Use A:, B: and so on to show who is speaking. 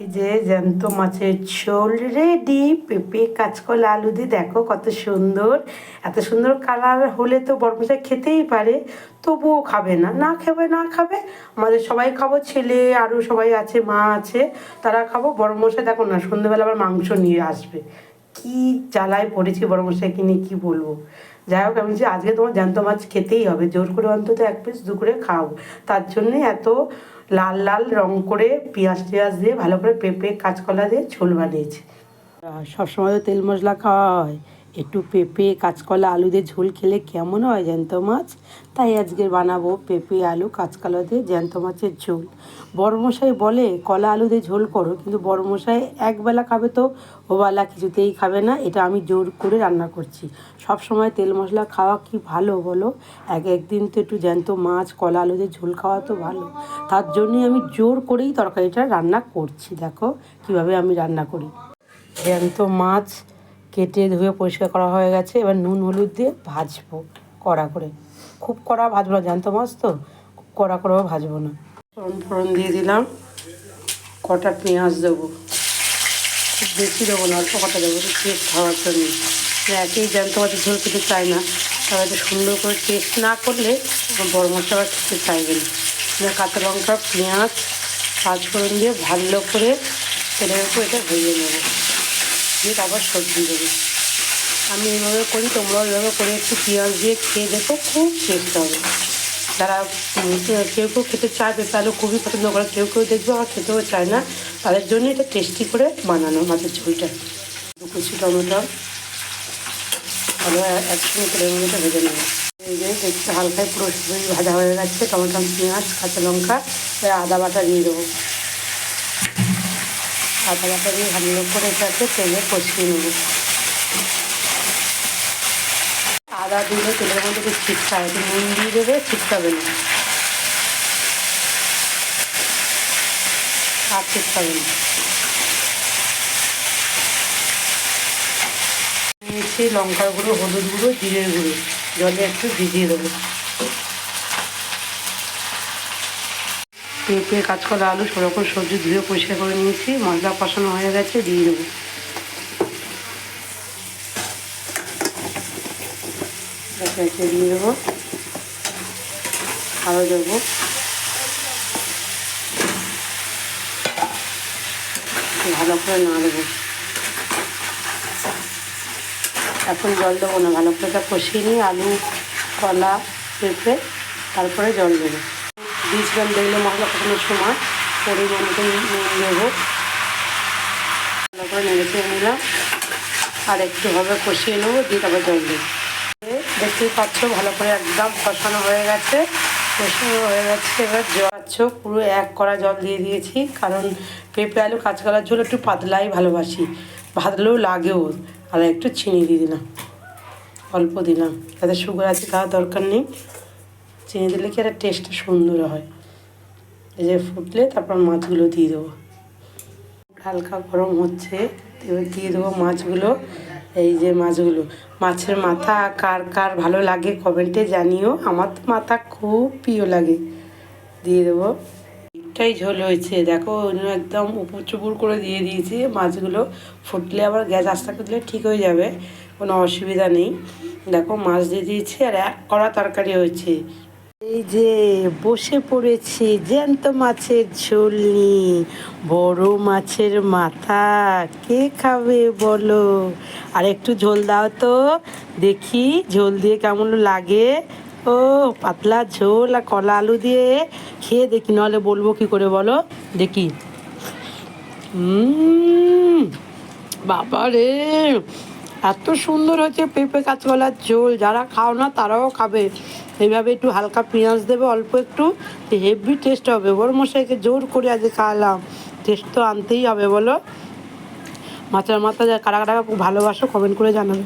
A: এই যে জ্যান্ত মাছের ঝোল রেডি পেঁপে, কাঁচকলা, আলু দিয়ে দেখো কত সুন্দর। এত সুন্দর কালার হলে তো বরমশাই খেতেই পারে, তবুও খাবে না। না খাবে না খাবে, আমাদের সবাই খাব, ছেলে আরও সবাই আছে, মা আছে, তারা খাব। বড়মশাই দেখো না, সন্ধ্যেবেলা আবার মাংস নিয়ে আসবে। কি জ্বালায় পড়েছি বড়মশাইকে নিয়ে কী বলব? যাই হোক, আমি যে আজকে তোমার জ্যান্ত মাছ খেতেই হবে। জোর করে অন্তত এক পিস দু করে খাও। তার জন্যে এত লাল লাল রং করে পেঁয়াজ টেঁয়াজ দিয়ে ভালো করে পেঁপে, কাঁচকলা দিয়ে ঝোল বানিয়েছি। সবসময় তো তেল মশলা খাওয়া হয়। একটু পেঁপে, কাঁচকলা, আলু দিয়ে ঝোল খেলে কেমন হয় জ্যান্ত মাছ? তাই আজকে বানাবো পেঁপে, আলু, কাঁচকলা দিয়ে জ্যান্ত মাছের ঝোল। বড়মশাই বলে, কলা, আলু দিয়ে ঝোল করো। কিন্তু বড়মশাই একবেলা খাবে তো ওবেলা কিছুতেই খাবে না, এটা আমি জোর করে রান্না করছি। সব সময় তেল মশলা খাওয়া কি ভালো বলো? এক একদিন তো একটু জ্যান্ত মাছ, কলা, আলু দিয়ে ঝোল খাওয়া তো ভালো। তার জন্যই আমি জোর করেই তরকারিটা রান্না করছি। দেখো কীভাবে আমি রান্না করি। জ্যান্ত মাছ কেটে ধুয়ে পরিষ্কার করা হয়ে গেছে। এবার নুন হলুদ দিয়ে ভাজবো কড়া করে। খুব কড়া ভাজবো না জ্যান্ত মাছ তো? খুব কড়া করেও ভাজবো না। ফোড়ন ফোড়ন দিয়ে দিলাম। কটা পেঁয়াজ দেবো? খুব বেশি দেবো না, অল্প কটা দেবো টেস্ট হওয়ার জন্য। একেই জ্যান্ত মাছের ঝোল খেতে চায় না তবে একটু সুন্দর করে টেস্ট না করলে বড় মশলা খেতে চাইবে না। কাঁচা লঙ্কা, পেঁয়াজ, পাঁচফোড়ন দিয়ে ভালো করে তেলের উপর এটা ভেজে নেব। দিয়ে তারপর সবজি দেবো। আমি এইভাবে করি, তোমরাও এইভাবে করে একটু পেঁয়াজ দিয়ে খেয়ে দেখো, খুব টেস্ট হবে। যারা কেউ কেউ খেতে পেঁপে আলু খুবই পছন্দ করে। কেউ কেউ দেখবে, আবার খেতেও চায় না। তাদের জন্য এটা টেস্টি করে বানানো মাছের ঝোলটা দু কুচি টমেটো। ভালো একসঙ্গে তেলের মধ্যে ভেজে নেব। এই দেখতে হালকায় পুরো ভাজা হয়ে গেছে। টমেটো, পেঁয়াজ, কাঁচা লঙ্কা আদা বাটা দিয়ে দেবো। আদা বাটা দিয়ে ভালো করে এটাকে তেলে কষিয়ে নেব। আদা দিলে তেলের মধ্যে একটু ছিটকায় একটু নুন দিয়ে দেবে, ছিটকাবে না। আর ছিটকাবে না। নিয়েছি লঙ্কার গুঁড়ো, হলুদ গুঁড়ো, জিরের গুঁড়ো। জলে একটু ভিজিয়ে দেবো। পেঁপে, কাঁচকলা, আলু সব রকম সবজি ধুয়ে পরিষ্কার করে নিয়েছি। মশলা কষানো হয়ে গেছে, দিয়ে দেবো। দিয়ে দেবো। আরও দেবো। ভালো করে না দেবো। এখন জল দেবো না, ভালো করে কষিয়ে নিই আলু, কলা, পেঁপে, তারপরে জল দেবো। দিয়েছিলাম দেখলে মশলা কষানোর সময় পরিমাণ নুন দেবো ভালো করে নেড়ে চেড়ে নিলাম। আর একটু ভাবে কষিয়ে নেব, দিয়ে তারপর জল দেবো। দেখতেই পাচ্ছ, ভালো করে একদম কষানো হয়ে গেছে। কষানো হয়ে গেছে, এবার জল পাচ্ছ, পুরো এক কড়া জল দিয়ে দিয়েছি। কারণ পেঁপে আলু কাঁচকলার ঝোল একটু পাতলাই ভালোবাসি। ভাজলেও লাগেও। আর একটু চিনি দিয়ে দিলাম। অল্প দিলাম। যাতে সুগার আছে খাওয়ার দরকার নেই। চিনি দিলে কি একটা টেস্টটা সুন্দর হয়। এই যে ফুটলে তারপর মাছগুলো দিয়ে দেবো। হালকা গরম হচ্ছে এবার দিয়ে দেবো মাছগুলো। এই যে মাছগুলো, মাছের মাথা কার কার ভালো লাগে কমেন্টে জানিও। আমার তো মাথা খুব প্রিয় লাগে। দিয়ে দেবো। একটাই ঝোল হয়েছে। দেখো একদম উপর চুপুর করে দিয়ে দিয়েছি মাছগুলো। ফুটলে আবার গ্যাস আস্তে করলে ঠিক হয়ে যাবে, কোনো অসুবিধা নেই। দেখো মাছ দিয়ে দিয়েছি আর এক কড়া তরকারি হয়েছে। এই যে বসে পড়েছি, জ্যান্ত মাছের ঝোল নিয়ে, বড় মাছের মাথা, কে খাবে বলো? আর একটু ঝোল দাও তো, দেখি ঝোল দিয়ে কেমন লাগে। ও, পাতলা ঝোল আর কলা আলু দিয়ে খেয়ে দেখি, নাহলে বলব কি করে বলো? দেখি। বাবা রে এত সুন্দর হয়েছে পেঁপে কাঁচকলার ঝোল, যারা খাও না তারাও খাবে। এইভাবে একটু হালকা পেঁয়াজ দেবে, অল্প একটু, হেভি টেস্ট হবে। বড় মশাইকে জোর করে আজকে খাওয়ালাম। টেস্ট তো আনতেই হবে, বলো। মাথার মাথা যা কারা কারা ভালোবাসো কমেন্ট করে জানাবে।